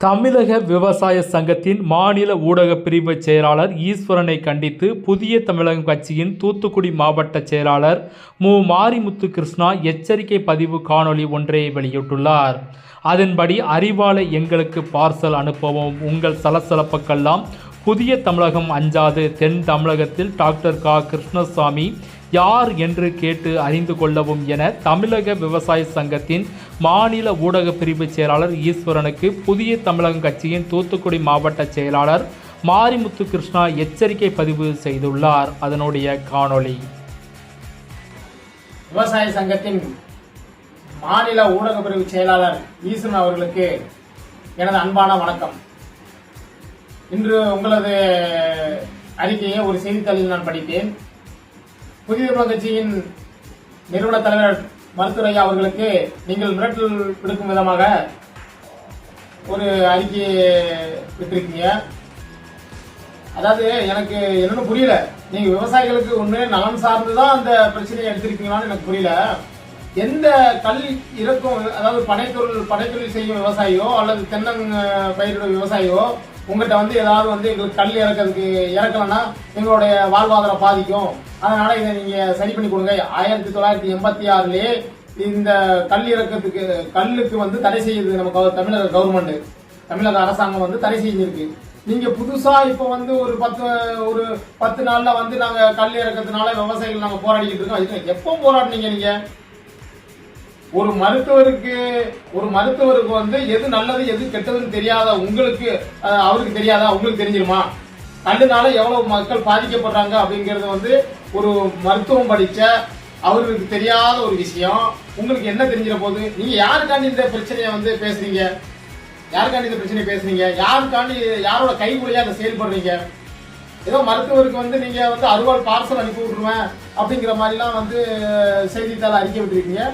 தமிழக விவசாய சங்கத்தின் மாநில ஊடக பிரிவு செயலாளர் ஈஸ்வரனை கண்டித்து புதிய தமிழகம் கட்சியின் தூத்துக்குடி மாவட்ட செயலாளர் மு. மாரிமுத்து கிருஷ்ணா எச்சரிக்கை பதிவு காணொளி ஒன்றை வெளியிட்டுள்ளார். அதன்படி அறிவாலை எங்களுக்கு பார்சல் அனுப்பவும் உங்கள் சலசலப்புக்கெல்லாம் புதிய தமிழகம் அஞ்சாது தென் தமிழகத்தில் டாக்டர் கா. கிருஷ்ணசாமி யார் என்று கேட்டு அறிந்து கொள்ளவும் என தமிழக விவசாய சங்கத்தின் மாநில ஊடக பிரிவு செயலாளர் ஈஸ்வரனுக்கு புதிய தமிழகம் கட்சியின் தூத்துக்குடி மாவட்ட செயலாளர் மாரிமுத்து கிருஷ்ணா எச்சரிக்கை பதிவு செய்துள்ளார். அதனுடைய காணொளி. விவசாய சங்கத்தின் மாநில ஊடக பிரிவு செயலாளர் ஈஸ்வரன் அவர்களுக்கு எனது அன்பான வணக்கம். இன்று உங்களது அறிக்கையை ஒரு செய்தித்தாளில் நான் படித்தேன் புதிய கட்சியின் நிறுவன தலைவர் மருத்துவரையா அவர்களுக்கு நீங்கள் மிரட்டல் விடுக்கும் விதமாக ஒரு அறிக்கையை விட்டிருக்கீங்க. அதாவது எனக்கு என்னன்னு புரியல. நீங்கள் விவசாயிகளுக்கு ஒன்று நலன் சார்ந்து தான் அந்த பிரச்சனையை எடுத்திருக்கீங்களான்னு எனக்கு புரியல. எந்த கல் இறக்கும் அதாவது பனைத்தொழில் பனைத்தொழில் செய்யும் விவசாயியோ அல்லது தென்னங் பயிரிடும் விவசாயியோ உங்கள்கிட்ட வந்து ஏதாவது வந்து எங்களுக்கு கல் இறக்கிறதுக்கு இறக்கலைன்னா எங்களுடைய வாழ்வாதாரம் பாதிக்கும். அதனால இதை நீங்க சரி பண்ணி கொடுங்க. ஆயிரத்தி தொள்ளாயிரத்தி எண்பத்தி ஆறுலயே இந்த கல் இறக்கத்துக்கு கல்லுக்கு வந்து தடை செய்யுது நம்ம தமிழக கவர்மெண்ட் தமிழக அரசாங்கம் வந்து தடை செஞ்சிருக்கு. நீங்க புதுசா இப்ப வந்து ஒரு பத்து ஒரு பத்து நாள்ல வந்து நாங்க கல் இறக்கறதுனால விவசாயிகள் நாங்க போராடிக்கிட்டு இருக்கோம். இதுக்கு எப்போ போராடினீங்க நீங்க? ஒரு மருத்துவருக்கு ஒரு மருத்துவருக்கு வந்து எது நல்லது எது கெட்டதுன்னு தெரியாத உங்களுக்கு அவருக்கு தெரியாதா? உங்களுக்கு தெரிஞ்சிருமா? கல்லுனால எவ்வளவு மக்கள் பாதிக்கப்படுறாங்க அப்படிங்கறது வந்து ஒரு மருத்துவம் படிச்ச அவர்களுக்கு தெரியாத ஒரு விஷயம். உங்களுக்கு என்ன தெரிஞ்சிட போகுது நீங்க யாருக்காண்டி இந்த பிரச்சனையை வந்து பேசுறீங்க? யாருக்காண்டி இந்த பிரச்சனையை பேசுறீங்க? யாருக்காண்டி யாரோட கைமொழியா அதை செயல்படுறீங்க? ஏதோ மருத்துவருக்கு வந்து நீங்க வந்து அறுவாள் பார்சல் அனுப்பி விட்டுருவேன் அப்படிங்கிற மாதிரிலாம் வந்து செய்தித்தாள் அறிக்கை விட்டுருக்கீங்க.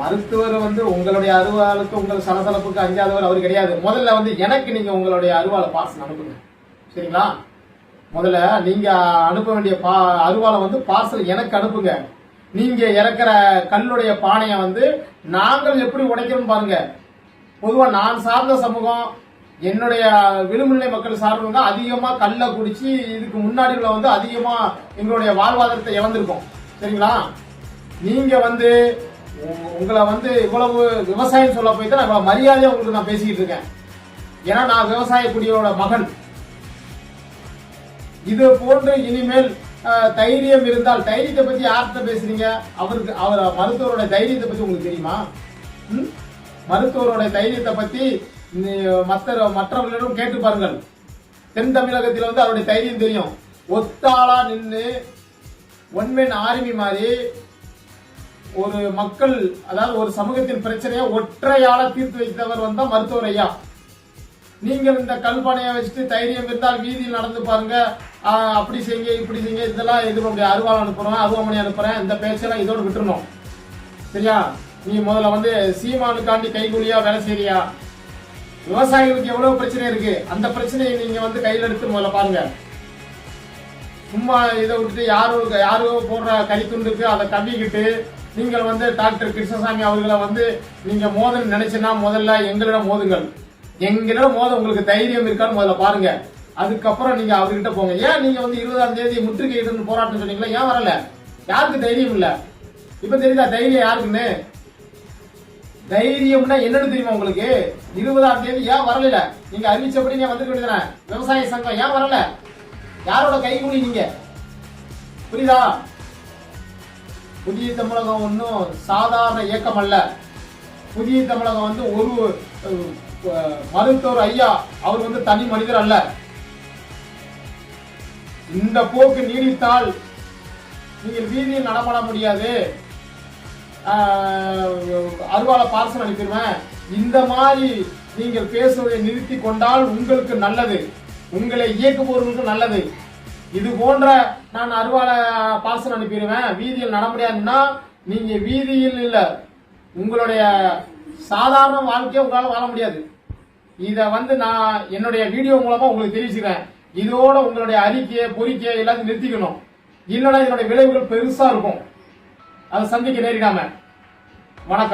மருத்துவர் வந்து உங்களுடைய அருவாளுக்கு உங்கள் சலசலப்புக்கு அஞ்சாதவர் அவர் கிடையாது. முதல்ல வந்து எனக்கு நீங்க உங்களுடைய அருவாளை பார்சல் அனுப்புங்க. சரிங்களா? முதல்ல நீங்க அனுப்ப வேண்டிய பா அருவாளை வந்து பார்சல் எனக்கு அனுப்புங்க. நீங்க இறக்குற கல்லுடைய பானையை வந்து நாங்கள் எப்படி உடைக்கணும் பாருங்க. பொதுவா நான் சார்ந்த சமூகம் என்னுடைய விளிம்புநிலை மக்கள் சார்ந்தவங்க அதிகமா கல்லை குடிச்சு இதுக்கு முன்னாடி உள்ள வந்து அதிகமா எங்களுடைய வாழ்வாதாரத்தை இழந்திருக்கோம். சரிங்களா? நீங்க வந்து உ- உங்களை வந்து இவ்வளவு விவசாயம் சொல்ல போய் தான் நான் இவ்வளவு மரியாதையா உங்களுக்கு நான் பேசிக்கிட்டு இருக்கேன். ஏன்னா நான் விவசாய குடியோட மகன். இது போன்று இனிமேல் தைரியம் இருந்தால் தைரியத்தை பத்தி யார்கிட்ட பேசுறீங்க? அவருக்கு அவர் மருத்துவரோட தைரியத்தை பத்தி உங்களுக்கு தெரியுமா? மருத்துவரோட தைரியத்தை பத்தி மற்ற மற்றவர்களிடம் கேட்டு பாருங்கள். தென் தமிழகத்தில் வந்து அவருடைய தைரியம் தெரியும். ஒத்தாளா நின்று ஒன்மேன் ஆர்மி மாதிரி ஒரு மக்கள் அதாவது ஒரு சமூகத்தின் பிரச்சனையை ஒற்றையால தீர்த்து வைத்தவர் வந்தா மருத்துவர் ஐயா. நீங்கள் இந்த கல்பனையை வச்சுட்டு தைரியம் இருந்தால் வீதியில் நடந்து பாருங்க. அப்படி செய்யுங்க இப்படி செய்யுங்க. இதெல்லாம் இது பண்ண அருவாள் அனுப்புகிறோம் அருவாமணி அனுப்புகிறேன் இந்த பேச்செல்லாம் இதோடு விட்டுருணும் சரியா? நீ முதல்ல வந்து சீமானுக்காண்டி கைகூலியா வேலை செய்யறியா விவசாயிகளுக்கு எவ்வளவு பிரச்சனை இருக்கு? அந்த பிரச்சனையை நீங்க வந்து கையில் எடுத்து முதல்ல பாருங்க. சும்மா இதை விட்டுட்டு யாரோ யாரோ போடுற கறித்துண்டுக்கு அதை கவிக்கிட்டு நீங்கள் வந்து டாக்டர் கிருஷ்ணசாமி அவர்களை வந்து நீங்க மோதல் நினைச்சுன்னா முதல்ல எங்களிடம் மோதுங்கள். எங்கிட்ட மோத உங்களுக்கு தைரியம் இருக்கான்னு முதல்ல பாருங்க. அதுக்கப்புறம் நீங்க அவர்கிட்ட போங்க. ஏன் நீங்க வந்து இருபதாம் தேதி முற்றுகையிட்டு போராட்டம் சொன்னீங்களா? ஏன் வரல? யாருக்கு தைரியம் இல்ல? இப்ப தெரியுதா தைரியம் யாருக்குன்னு? தைரியம்னா என்னன்னு தெரியுமா உங்களுக்கு? இருபதாம் தேதி ஏன் வரல நீங்க அறிவிச்சபடி நீங்க வந்துட்டு வேண்டியதானே விவசாய சங்கம் ஏன் வரல? யாரோட கைகூலி நீங்க? புரியுதா? புதிய தமிழகம் ஒன்றும் சாதாரண இயக்கம் அல்ல. புதிய தமிழகம் வந்து ஒரு மருத்துவர் ஐயா அவர் வந்து தனி மனிதர் அல்ல. இந்த போக்கு நீடித்தால் நீங்கள் வீதியில் நடமாட முடியாது. அருவாளை பார்சல் அனுப்பிடுவேன். இந்த மாதிரி நீங்கள் பேசுவதை நிறுத்தி கொண்டால் உங்களுக்கு நல்லது. உங்களை இயக்குபவர்களுக்கு நல்லது. இது போன்ற நான் அருவாளை பார்சல் அனுப்பிடுவேன். வீதியில் நட முடியாதுன்னா நீங்கள் வீதியில் இல்லை. உங்களுடைய சாதாரண வாழ்க்கையை உங்களால் வாழ முடியாது. இதை வந்து நான் என்னுடைய வீடியோ மூலமா உங்களுக்கு தெரிவிச்சுக்கிறேன். இதோட உங்களுடைய அறிக்கையை பொறிக்கையை எல்லாத்தையும் நிறுத்திக்கணும். இல்லைன்னா இதனுடைய விளைவுகள் பெருசா இருக்கும். அதை சந்திக்க நேரிடாம. வணக்கம்.